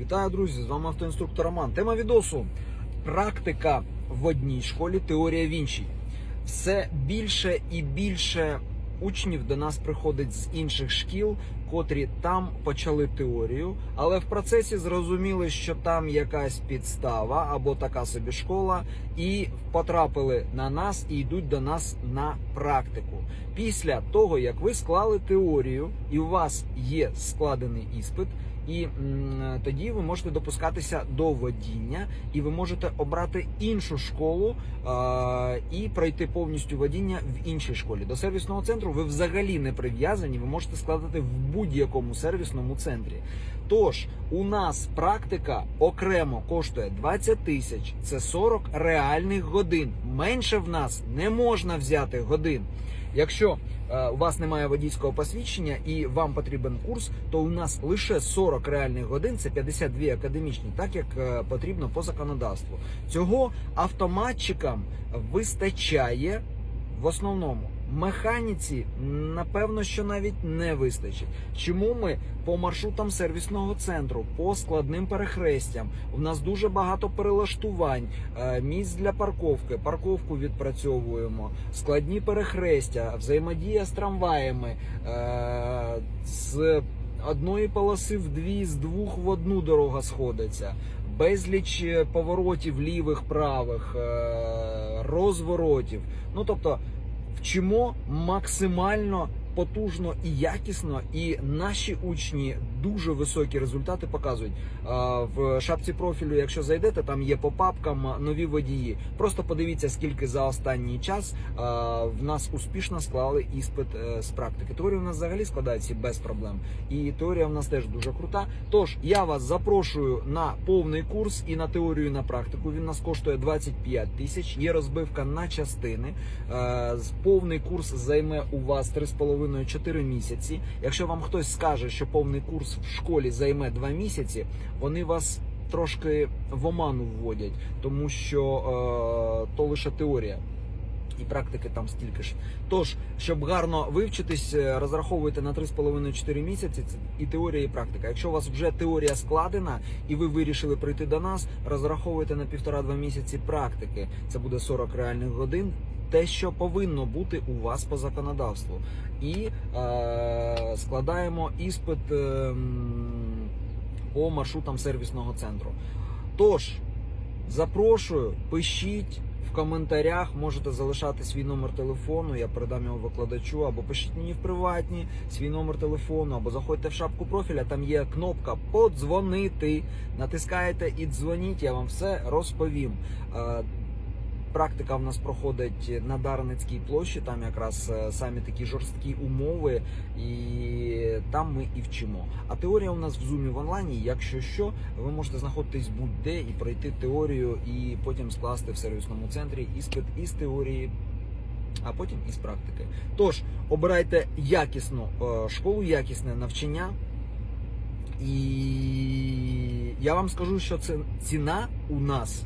Вітаю, друзі! З вами автоінструктор Роман. Тема відосу практика в одній школі, теорія в іншій. Все більше і більше учнів до нас приходить з інших шкіл, котрі там почали теорію, але в процесі зрозуміли, що там якась підстава або така собі школа, і потрапили на нас і йдуть до нас на практику. Після того, як ви склали теорію, і у вас є складений іспит. І м, тоді ви можете допускатися до водіння, і ви можете обрати іншу школу е, і пройти повністю водіння в іншій школі. До сервісного центру ви взагалі не прив'язані. Ви можете складати в будь-якому сервісному центрі. Тож у нас практика окремо коштує 20 тисяч. Це 40 реальних годин. Менше в нас не можна взяти годин. Якщо е, у вас немає водійського посвідчення і вам потрібен курс, то у нас лише 40 реальних годин, це 52 академічні, так як е, потрібно по законодавству. Цього автоматчикам вистачає в основному. Механіці напевно, що навіть не вистачить. Чому ми по маршрутам сервісного центру, по складним перехрестям, у нас дуже багато перелаштувань, е, місць для парковки, парковку відпрацьовуємо, складні перехрестя, взаємодія з трамваями, е, з одної полоси в дві, з двох в одну дорога сходиться. Безліч е, поворотів лівих, правих, розворотів. Ну тобто вчимо максимально потужно і якісно, і наші учні дуже високі результати показують. В шапці профілю, якщо зайдете, там є по папкам нові водії. Просто подивіться, скільки за останній час в нас успішно склали іспит е, з практики. Теорія в нас взагалі складається без проблем. І теорія в нас теж дуже крута. Тож я вас запрошую на повний курс і на теорію, і на практику. Він нас коштує 25 тисяч. Є розбивка на частини. Е, Повний курс займе у вас 3,5-4 місяці. Якщо вам хтось скаже, що повний курс в школі займе 2 місяці, вони вас трошки в оману вводять, тому що е, то лише теорія. І практики там стільки ж. Тож, щоб гарно вивчитись, е, розраховуйте на 3,5-4 місяці і теорія, і практика. Якщо у вас вже теорія складена і ви вирішили прийти до нас, розраховуйте на 1,5-2 місяці практики. Це буде 40 реальних годин. Те, що повинно бути у вас по законодавству. І е, складаємо іспит е, по маршрутам сервісного центру. Тож, запрошую, пишіть коментарях, можете залишати свій номер телефону, я передам його викладачу, або пишіть мені в приватні свій номер телефону, або заходьте в шапку профіля, там є кнопка подзвонити. Натискаєте і дзвоніть, я вам все розповім. Практика в нас проходить на Дарницькій площі, там якраз е, самі такі жорсткі умови, і там ми і вчимо. А теорія у нас в зумі в онлайні. Якщо що, ви можете знаходитись будь-де і пройти теорію, і потім скласти в сервісному центрі іспит із теорії, а потім із практики. Тож обирайте якісну е, школу, якісне навчання. І я вам скажу, що це ціна у нас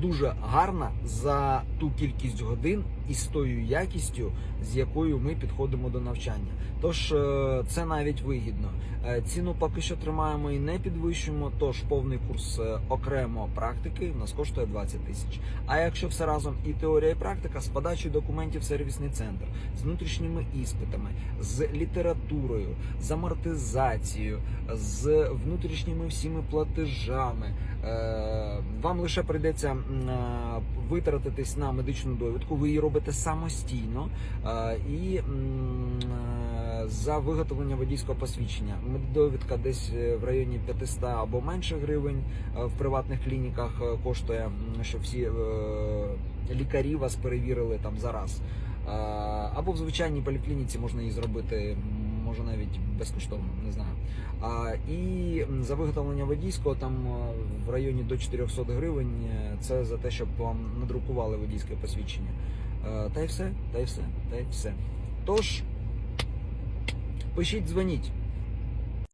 дуже гарна за ту кількість годин і з тою якістю, з якою ми підходимо до навчання. Тож е, це навіть вигідно. Е, Ціну поки що тримаємо і не підвищуємо. Тож повний курс е, окремо практики в нас коштує 20 тисяч. А якщо все разом і теорія, і практика з подачею документів в сервісний центр, з внутрішніми іспитами, з літературою, з амортизацією, з внутрішніми всіми платежами, вам лише прийдеться е, витратитись на медичну довідку. Ви її робите самостійно е, і е, за виготовлення водійського посвідчення. Меддовідка десь е, в районі 500 або менше гривень е, в приватних клініках е, коштує, щоб всі е, лікарі вас перевірили там зараз. Е, Або в звичайній поліклініці можна її зробити, може навіть безкоштовно, не знаю. А, і за виготовлення водійського там е, в районі до 400 гривень. е, Це за те, щоб вам надрукували водійське посвідчення. Е, Та й все, та й все, та й все. Тож, пишіть, дзвоніть.